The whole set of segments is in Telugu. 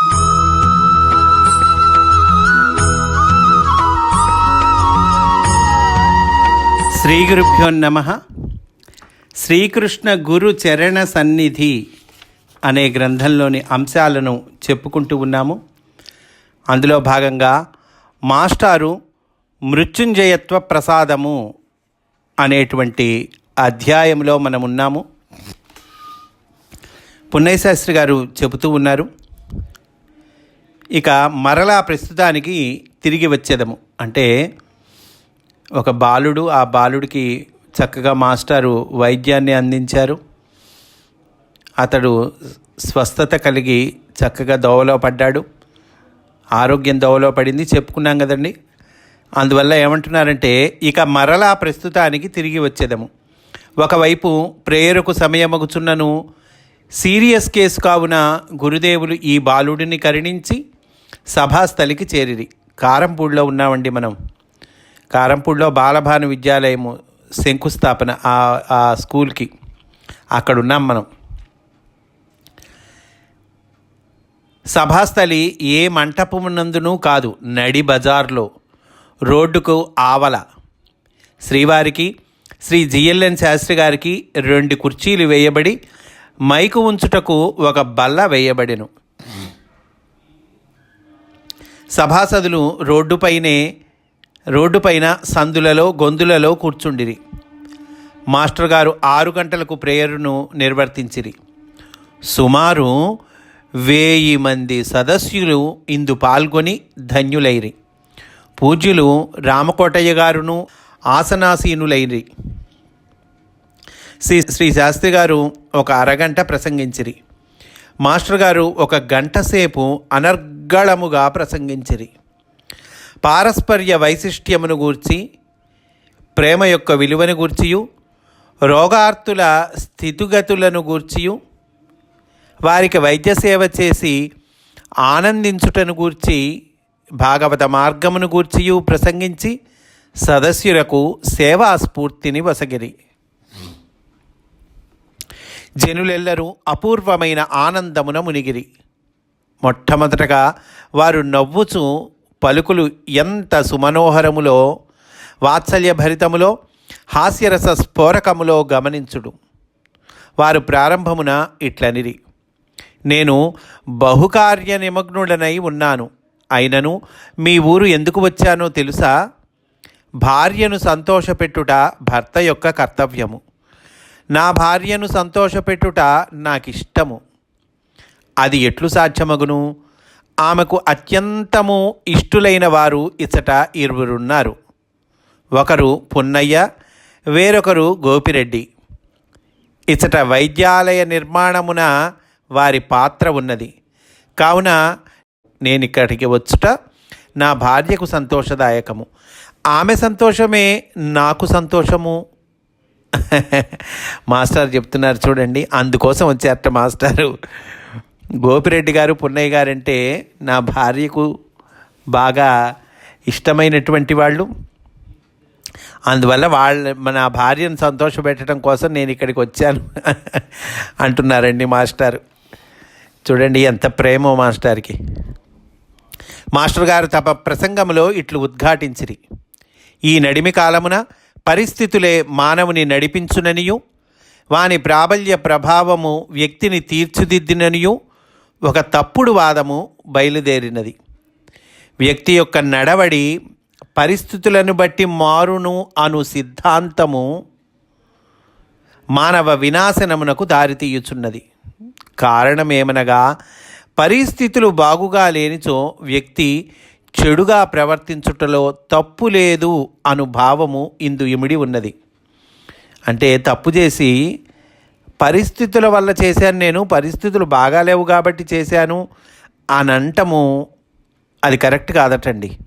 శ్రీ గురుభ్యో నమ. శ్రీకృష్ణ గురు చరణ సన్నిధి అనే గ్రంథంలోని అంశాలను చెప్పుకుంటూ ఉన్నాము. అందులో భాగంగా మాస్టారు మృత్యుంజయత్వ ప్రసాదము అనేటువంటి అధ్యాయంలో మనం ఉన్నాము పున్నయ్యశాస్త్రి గారు చెబుతూ ఉన్నారు. ఇక మరలా ప్రస్తుతానికి తిరిగి వచ్చేదము. అంటే ఒక బాలుడు ఆ బాలుడికి చక్కగా మాస్టారు వైద్యాన్ని అందించారు. అతడు స్వస్థత కలిగి చక్కగా దోవలో పడ్డాడు. ఆరోగ్యం దోవలో పడింది చెప్పుకున్నాం కదండి. అందువల్ల ఏమంటున్నారంటే ఇక మరలా ప్రస్తుతానికి తిరిగి వచ్చేదము. ఒకవైపు ప్రేయరుకు సమయమగుచున్నను సీరియస్ కేసు కావున గురుదేవులు ఈ బాలుడిని కరుణించి సభాస్థలికి చేరిరి. కారంపూడిలో ఉన్నామండి మనం. కారంపూడిలో బాలభాను విద్యాలయము శంకుస్థాపన ఆ ఆ స్కూల్కి. అక్కడ ఉన్నాం మనం. సభాస్థలి ఏ మంటపమునందునూ కాదు నడి బజార్లో రోడ్డుకు ఆవల. శ్రీవారికి శ్రీ జిఎల్ఎన్ శాస్త్రి గారికి రెండు కుర్చీలు వేయబడి మైకు ఉంచుటకు ఒక బల్ల వేయబడెను. సభాసదులు రోడ్డుపైనే రోడ్డుపైన సందులలో గొంతులలో కూర్చుండిరి. మాస్టర్ గారు ఆరు గంటలకు ప్రేయర్ను నిర్వర్తించిరి. సుమారు వేయి మంది సదస్యులు ఇందు పాల్గొని ధన్యులైరి. పూజ్యులు రామకోటయ్య గారును ఆసనాసీనులైరి. శ్రీ శ్రీ శాస్త్రి గారు ఒక అరగంట ప్రసంగించిరి. మాస్టర్ గారు ఒక గంటసేపు అనర్గళముగా ప్రసంగించిరి. పారస్పర్య వైశిష్ట్యమును గూర్చి ప్రేమ యొక్క విలువను గూర్చియు రోగార్తుల స్థితిగతులను గూర్చియు వారికి వైద్య సేవ చేసి ఆనందించుటను గూర్చి భాగవత మార్గమును గూర్చియు ప్రసంగించి సదస్యులకు సేవా స్ఫూర్తిని వసగిరి. జనులెల్లరూ అపూర్వమైన ఆనందమున మునిగిరి. మొట్టమొదటగా వారు నవ్వుచు పలుకులు ఎంత సుమనోహరములో వాత్సల్యభరితములో హాస్యరస స్ఫోరకములో గమనించుడు. వారు ప్రారంభమున ఇట్లనిరి నేను బహుకార్య నిమగ్నుడనై ఉన్నాను. అయినను మీ ఊరు ఎందుకు వచ్చానో తెలుసా? భార్యను సంతోషపెట్టుట భర్త యొక్క కర్తవ్యము. నా భార్యను సంతోషపెట్టుట నాకిష్టము. అది ఎట్లు సాధ్యమగును? ఆమెకు అత్యంతము ఇష్టులైన వారు ఇచ్చట ఇరువురున్నారు. ఒకరు పున్నయ్య వేరొకరు గోపిరెడ్డి. ఇచ్చట వైద్యాలయ నిర్మాణమున వారి పాత్ర ఉన్నది. కావున నేను ఇక్కడికి వచ్చుట నా భార్యకు సంతోషదాయకము. ఆమె సంతోషమే నాకు సంతోషము. మాస్టర్ చెప్తున్నారు చూడండి. అందుకోసం వచ్చారట మాస్టారు. గోపిరెడ్డి గారు పున్నయ్య గారు అంటే నా భార్యకు బాగా ఇష్టమైనటువంటి వాళ్ళు. అందువల్ల వాళ్ళ నా భార్యను సంతోషపెట్టడం కోసం నేను ఇక్కడికి వచ్చాను అంటున్నారండి మాస్టర్. చూడండి ఎంత ప్రేమో మాస్టర్కి. మాస్టర్ గారు తమ ప్రసంగంలో ఇట్లు ఉద్ఘాటించిరి. ఈ నడిమి కాలమున పరిస్థితులే మానవుని నడిపించుననియు వాని ప్రాబల్య ప్రభావము వ్యక్తిని తీర్చిదిద్దిననియు ఒక తప్పుడు వాదము బయలుదేరినది. వ్యక్తి యొక్క నడవడి పరిస్థితులను బట్టి మారును అను సిద్ధాంతము మానవ వినాశనమునకు దారితీయుచున్నది. కారణమేమనగా పరిస్థితులు బాగుగా లేనిచో వ్యక్తి చెడుగా ప్రవర్తించుటలో తప్పు లేదు అను భావము ఇందు ఇమిడి ఉన్నది. అంటే తప్పు చేసి పరిస్థితుల వల్ల చేశాను నేను పరిస్థితులు బాగాలేవు కాబట్టి చేశాను అని అంటము అది కరెక్ట్ కాదటండి.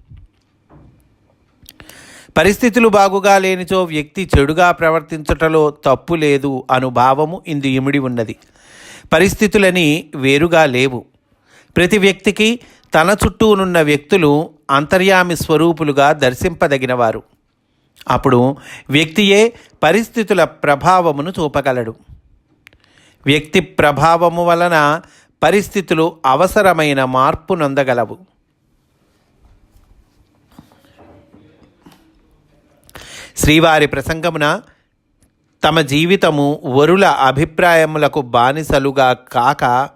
పరిస్థితులు బాగుగా లేనిచో వ్యక్తి చెడుగా ప్రవర్తించటలో తప్పు లేదు అనుభావము ఇందు ఇమిడి ఉన్నది. పరిస్థితులని వేరుగా లేవు. ప్రతి వ్యక్తికి తన చుట్టూనున్న వ్యక్తులు అంతర్యామి స్వరూపులుగా దర్శింపదగినవారు. అప్పుడు వ్యక్తియే పరిస్థితుల ప్రభావమును చూపగలడు. వ్యక్తి ప్రభావము వలన పరిస్థితులు అవసరమైన మార్పు నొందగలవు. శ్రీవారి ప్రసంగమున తమ జీవితము వరుల అభిప్రాయములకు బానిసలుగా కాక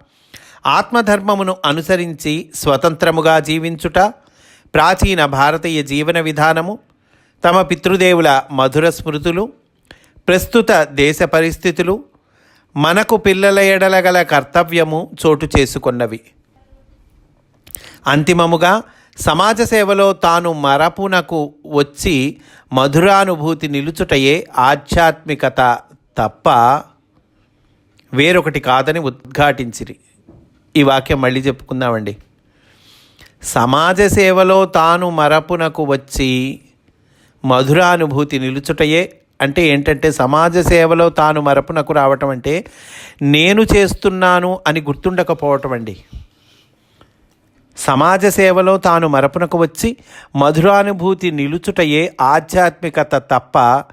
ఆత్మధర్మమును అనుసరించి స్వతంత్రముగా జీవించుట ప్రాచీన భారతీయ జీవన విధానము తమ పితృదేవుల మధుర స్మృతులు ప్రస్తుత దేశ పరిస్థితులు మనకు పిల్లల ఎడలగల కర్తవ్యము చోటు చేసుకున్నవి. అంతిమముగా సమాజ సేవలో తాను మరపునకు వచ్చి మధురానుభూతి నిలుచుటయే ఆధ్యాత్మికత తప్ప వేరొకటి కాదని ఉద్ఘాటించిరి. ఈ వాక్యం మళ్ళీ చెప్పుకుందామండి. సమాజ సేవలో తాను మరపునకు వచ్చి మధురానుభూతి నిలుచుటయే అంటే ఏంటంటే సమాజ సేవలో తాను మరపునకు రావటం అంటే నేను చేస్తున్నాను అని గుర్తుండకపోవటం అండి. సమాజ సేవలో తాను మరపునకు వచ్చి మధురానుభూతి నిలుచుటయే ఆధ్యాత్మికత తప్ప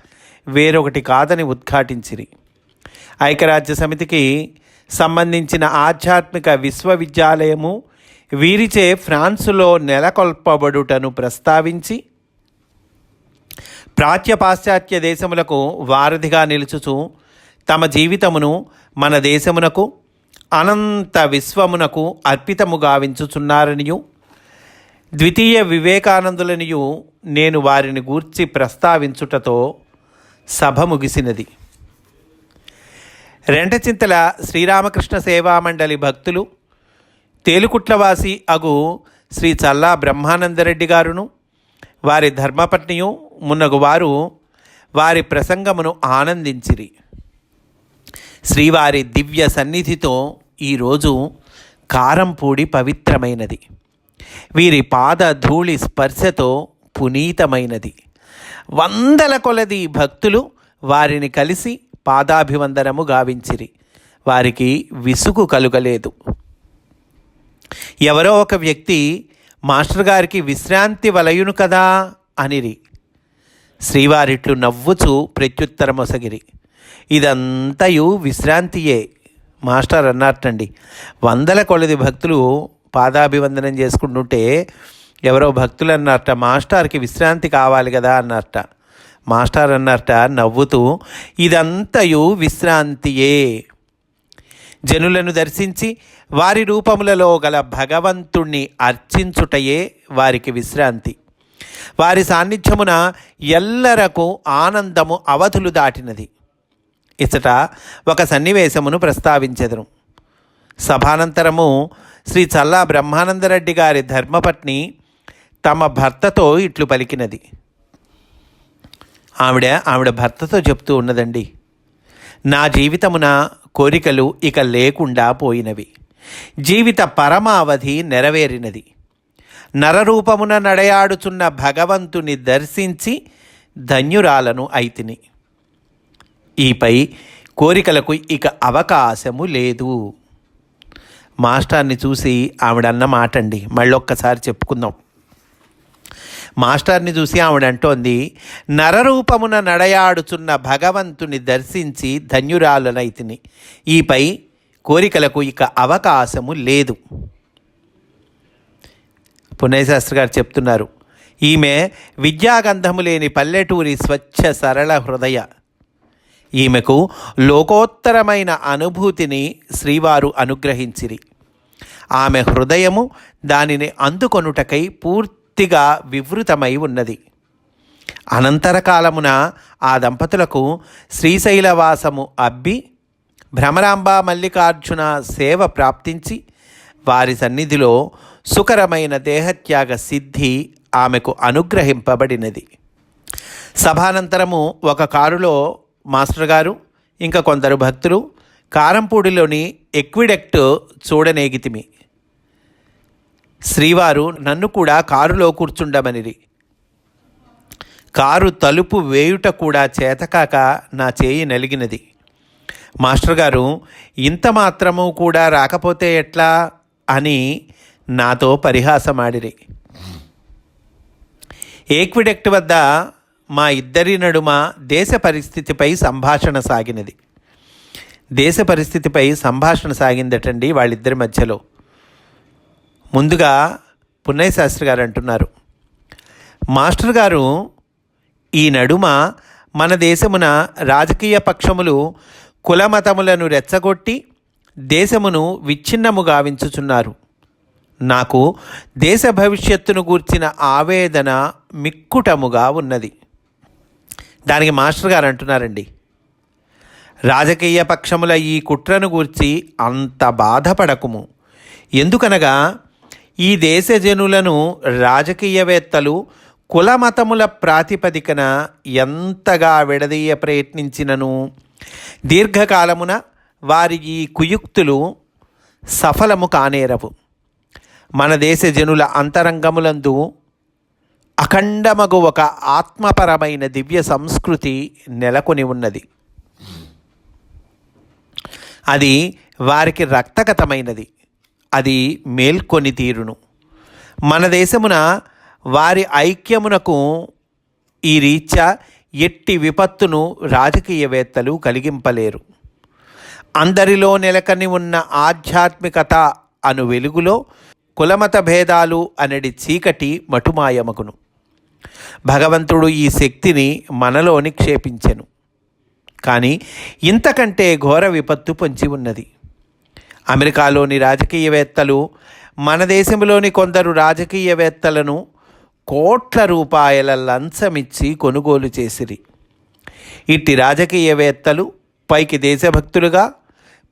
వేరొకటి కాదని ఉద్ఘాటించిరి. ఐక్యరాజ్య సమితికి సంబంధించిన ఆధ్యాత్మిక విశ్వవిద్యాలయము వీరిచే ఫ్రాన్సులో నెలకొల్పబడుటను ప్రస్తావించి ప్రాచ్య పాశ్చాత్య దేశములకు వారధిగా నిలుచుచు తమ జీవితమును మన దేశమునకు అనంత విశ్వమునకు అర్పితము గావించుచున్నారనియు ద్వితీయ వివేకానందులనియు నేను వారిని గూర్చి ప్రస్తావించుటతో సభ ముగిసినది. రెంటచింతల శ్రీరామకృష్ణ సేవా మండలి భక్తులు తేలుకుట్లవాసి అగు శ్రీ చల్లా బ్రహ్మానందరెడ్డి గారును వారి ధర్మపత్నియు మున్నగు వారు వారి ప్రసంగమును ఆనందించిరి. శ్రీవారి దివ్య సన్నిధితో ఈరోజు కారంపూడి పవిత్రమైనది. వీరి పాద ధూళి స్పర్శతో పునీతమైనది. వందల కొలది భక్తులు వారిని కలిసి పాదాభివందనము గావించిరి. వారికి విసుగు కలుగలేదు. ఎవరో ఒక వ్యక్తి మాస్టర్ గారికి విశ్రాంతి వలయును కదా అనిరి. శ్రీవారిట్లు నవ్వుచు ప్రత్యుత్తరమొసగిరి. ఇదంతయు విశ్రాంతియే. మాస్టర్ అన్నట్టండి వందల కొలది భక్తులు పాదాభివందనం చేసుకుంటుంటే ఎవరో భక్తులు అన్నట్ట మాస్టర్కి విశ్రాంతి కావాలి కదా అన్నట్ట మాస్టర్ అన్నట నవ్వుతూ ఇదంతయు విశ్రాంతియే. జనులను దర్శించి వారి రూపములలో గల భగవంతుణ్ణి అర్చించుటయే వారికి విశ్రాంతి. వారి సాన్నిధ్యమున ఎల్లరకు ఆనందము అవధులు దాటినది. ఇచ్చట ఒక సన్నివేశమును ప్రస్తావించెదరు. సభానంతరము శ్రీ చల్లా బ్రహ్మానందరెడ్డి గారి ధర్మపత్ని తమ భర్తతో ఇట్లు పలికినది. ఆవిడ ఆవిడ భర్తతో చెప్తూ ఉన్నదండి నా జీవితమున కోరికలు ఇక లేకుండా పోయినవి. జీవిత పరమావధి నెరవేరినది. నరరూపమున నడయాడుచున్న భగవంతుని దర్శించి ధన్యురాలను అయితిని. ఈపై కోరికలకు ఇక అవకాశము లేదు. మాస్టర్ని చూసి ఆవిడన్న మాటండి మళ్ళొక్కసారి చెప్పుకుందాం. మాస్టర్ని చూసి ఆవిడ అంటోంది నరరూపమున నడయాడుచున్న భగవంతుని దర్శించి ధన్యురాలనైతిని. ఈపై కోరికలకు ఇక అవకాశము లేదు. పుణ్యశాస్త్రి గారు చెప్తున్నారు ఈమె విద్యాగంధము లేని పల్లెటూరి స్వచ్ఛ సరళ హృదయ. ఈమెకు లోకోత్తరమైన అనుభూతిని శ్రీవారు అనుగ్రహించిరి. ఆమె హృదయము దానిని అందుకొనుటకై పూర్తి పూర్తిగా వివృతమై ఉన్నది. అనంతర కాలమున ఆ దంపతులకు శ్రీశైలవాసము అబ్బి భ్రమరాంబ మల్లికార్జున సేవ ప్రాప్తించి వారి సన్నిధిలో సుకరమైన దేహత్యాగ సిద్ధి ఆమెకు అనుగ్రహింపబడినది. సభానంతరము ఒక కారులో మాస్టర్ గారు ఇంకా కొందరు భక్తులు కారంపూడిలోని ఎక్విడెక్ట్ చూడనేగితిమి. శ్రీవారు నన్ను కూడా కారులో కూర్చుండమనిరి. కారు తలుపు వేయుట కూడా చేతకాక నా చేయి నలిగినది. మాస్టర్ గారు ఇంత మాత్రము కూడా రాకపోతే ఎట్లా? అని నాతో పరిహాసమాడిరి. ఏక్విడెక్ట్ వద్ద మా ఇద్దరి నడుమ దేశ పరిస్థితిపై సంభాషణ సాగినది. దేశ పరిస్థితిపై సంభాషణ సాగిందటండి వాళ్ళిద్దరి మధ్యలో. ముందుగా పున్నయ్య శాస్త్రి గారు అంటున్నారు. మాస్టర్ గారు ఈ నడుమ మన దేశమున రాజకీయ పక్షములు కులమతములను రెచ్చగొట్టి దేశమును విచ్ఛిన్నము గావించుచున్నారు నాకు దేశ భవిష్యత్తును గూర్చిన ఆవేదన మిక్కుటముగా ఉన్నది. దానికి మాస్టర్ గారు అంటున్నారండి. రాజకీయ పక్షముల ఈ కుట్రను గూర్చి అంత బాధపడకుము. ఎందుకనగా ఈ దేశ జనులను రాజకీయవేత్తలు కులమతముల ప్రాతిపదికన ఎంతగా విడదీయ ప్రయత్నించినను. దీర్ఘకాలమున వారి ఈ కుయుక్తులు సఫలము కానేరవు. మన దేశ జనుల అంతరంగములందు అఖండమగు ఒక ఆత్మపరమైన దివ్య సంస్కృతి నెలకొని ఉన్నది. అది వారికి రక్తగతమైనది. అది మేల్కొని తీరును. మన దేశమున వారి ఐక్యమునకు ఈ రీత్యా ఎట్టి విపత్తును రాజకీయవేత్తలు కలిగింపలేరు. అందరిలో నెలకని ఉన్న ఆధ్యాత్మికత అను వెలుగులో కులమత భేదాలు అనడి చీకటి మటుమాయమకును భగవంతుడు ఈ శక్తిని మనలో నిక్షేపించెను కానీ ఇంతకంటే ఘోర విపత్తు పొంచి ఉన్నది. అమెరికాలోని రాజకీయవేత్తలు మన దేశంలోని కొందరు రాజకీయవేత్తలను కోట్ల రూపాయల లంచమిచ్చి కొనుగోలు చేసిరి. ఇట్టి రాజకీయవేత్తలు పైకి దేశభక్తులుగా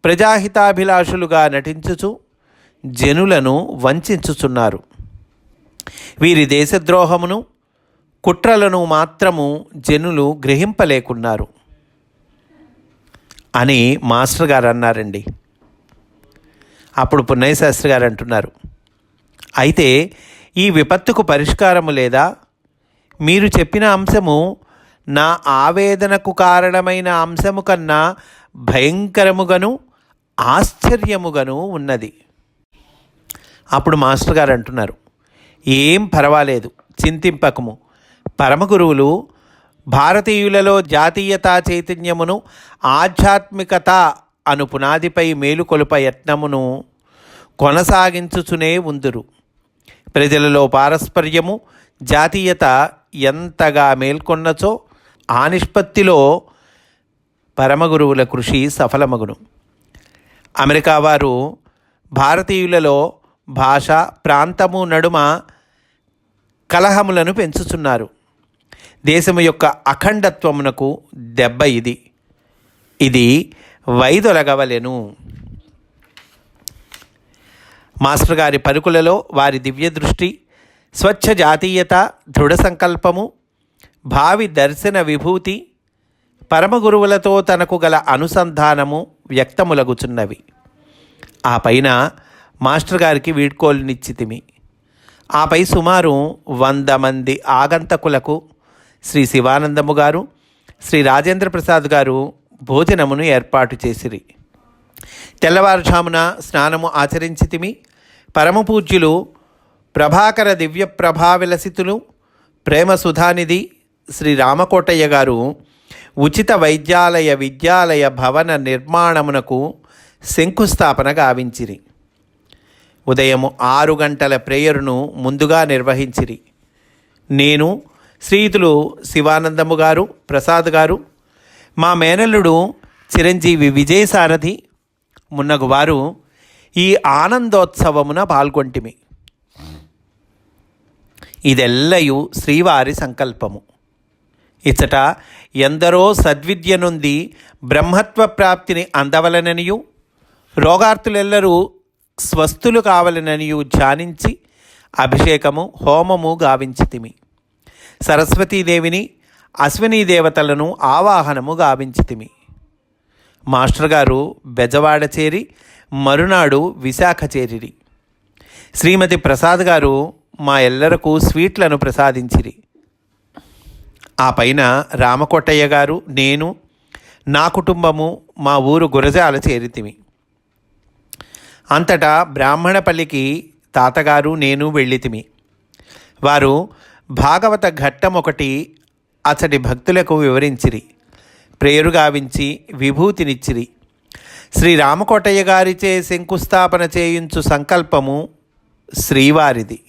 ప్రజాహితాభిలాషులుగా నటించుచు జనులను వంచుచున్నారు వీరి దేశద్రోహమును కుట్రలను మాత్రము జనులు గ్రహింపలేకున్నారు. అని మాస్టర్ గారు అన్నారండి. అప్పుడు పున్నయ్యశాస్త్రి గారు అంటున్నారు. అయితే ఈ విపత్తుకు పరిష్కారము లేదా? మీరు చెప్పిన అంశము నా ఆవేదనకు కారణమైన అంశము కన్నా భయంకరముగాను ఆశ్చర్యముగాను ఉన్నది. అప్పుడు మాస్టర్ గారు అంటున్నారు. ఏం పర్వాలేదు చింతింపకము. పరమగురువులు భారతీయులలో జాతీయతా చైతన్యమును ఆధ్యాత్మికత అను పునాదిపై మేలుకొలుప యత్నమును కొనసాగించుచునే ఉందురు. ప్రజలలో పారస్పర్యము జాతీయత ఎంతగా మేల్కొన్నచో ఆ నిష్పత్తిలో పరమగురువుల కృషి సఫలమగును. అమెరికా వారు భారతీయులలో భాష ప్రాంతము నడుమ కలహములను పెంచుచున్నారు. దేశము యొక్క అఖండత్వమునకు దెబ్బ ఇది. ఇది వైదొలగవలెను. మాస్టర్ గారి పలుకులలో వారి దివ్య దృష్టి స్వచ్ఛ జాతీయత దృఢ సంకల్పము భావి దర్శన విభూతి పరమగురువులతో తనకు గల అనుసంధానము వ్యక్తములగుచున్నవి. ఆ పైన మాస్టర్ గారికి వీడ్కోలునిచ్చితిమి. ఆపై సుమారు వంద మంది ఆగంతకులకు శ్రీ శివానందము గారు శ్రీ రాజేంద్ర ప్రసాద్ గారు భోజనమును ఏర్పాటు చేసిరి. తెల్లవారుజామున స్నానము ఆచరించితిమి. పరమపూజ్యులు ప్రభాకర దివ్య ప్రభావిలసితులు ప్రేమ సుధానిధి శ్రీ రామకోటయ్య గారు ఉచిత వైద్యాలయ విద్యాలయ భవన నిర్మాణమునకు శంకుస్థాపన గావించిరి. ఉదయం ఆరు గంటల ప్రేయరును ముందుగా నిర్వహించిరి. నేను శ్రీతులు శివానందము గారు ప్రసాద్ గారు మా మేనల్లుడు చిరంజీవి విజయసారథి మున్నగు వారు ఈ ఆనందోత్సవమున పాల్గొంటిమి. ఇదెల్లయు శ్రీవారి సంకల్పము. ఇచ్చట ఎందరో సద్విద్య నుండి బ్రహ్మత్వ ప్రాప్తిని అందవలననియు రోగార్తులెల్లరూ స్వస్థులు కావలననియు ధ్యానించి అభిషేకము హోమము గావించితిమి. సరస్వతీదేవిని అశ్వినీ దేవతలను ఆవాహనము గావించితిమి. మాస్టర్ గారు బెజవాడ చేరి మరునాడు విశాఖ చేరిరి. శ్రీమతి ప్రసాద్ గారు మా ఎల్లరకు స్వీట్లను ప్రసాదించిరి. ఆ పైన రామకొట్టయ్య గారు నేను నా కుటుంబము మా ఊరు గురజాల చేరితిమి. అంతటా బ్రాహ్మణపల్లికి తాతగారు నేను వెళ్ళితిమి. వారు భాగవత ఘట్టం ఒకటి అతడి భక్తులకు వివరించిరి. ప్రేరు గావించి విభూతినిచ్చిరి. శ్రీ రామకోటయ్య గారిచే శంకుస్థాపన చేయించు సంకల్పము శ్రీవారిది.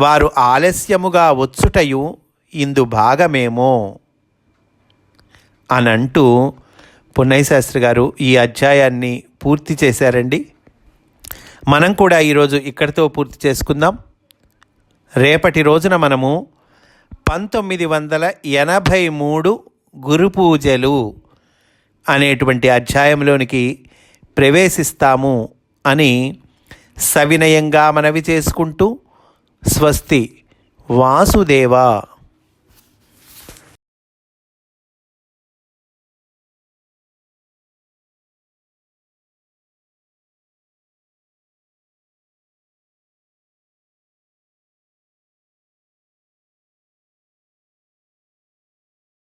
వారు ఆలస్యముగా వచ్చుటయు ఇందు భాగమేమో? అనంటూ పున్నయ్య శాస్త్రి గారు ఈ అధ్యాయాన్ని పూర్తి చేశారండి. మనం కూడా ఈరోజు ఇక్కడితో పూర్తి చేసుకుందాం. రేపటి రోజున మనము పంతొమ్మిది వందల ఎనభై మూడు గురు పూజలు అనేటువంటి అధ్యాయంలోనికి ప్రవేశిస్తాము అని సవినయంగా మనవి చేసుకుంటూ స్వస్తి వాసుదేవ.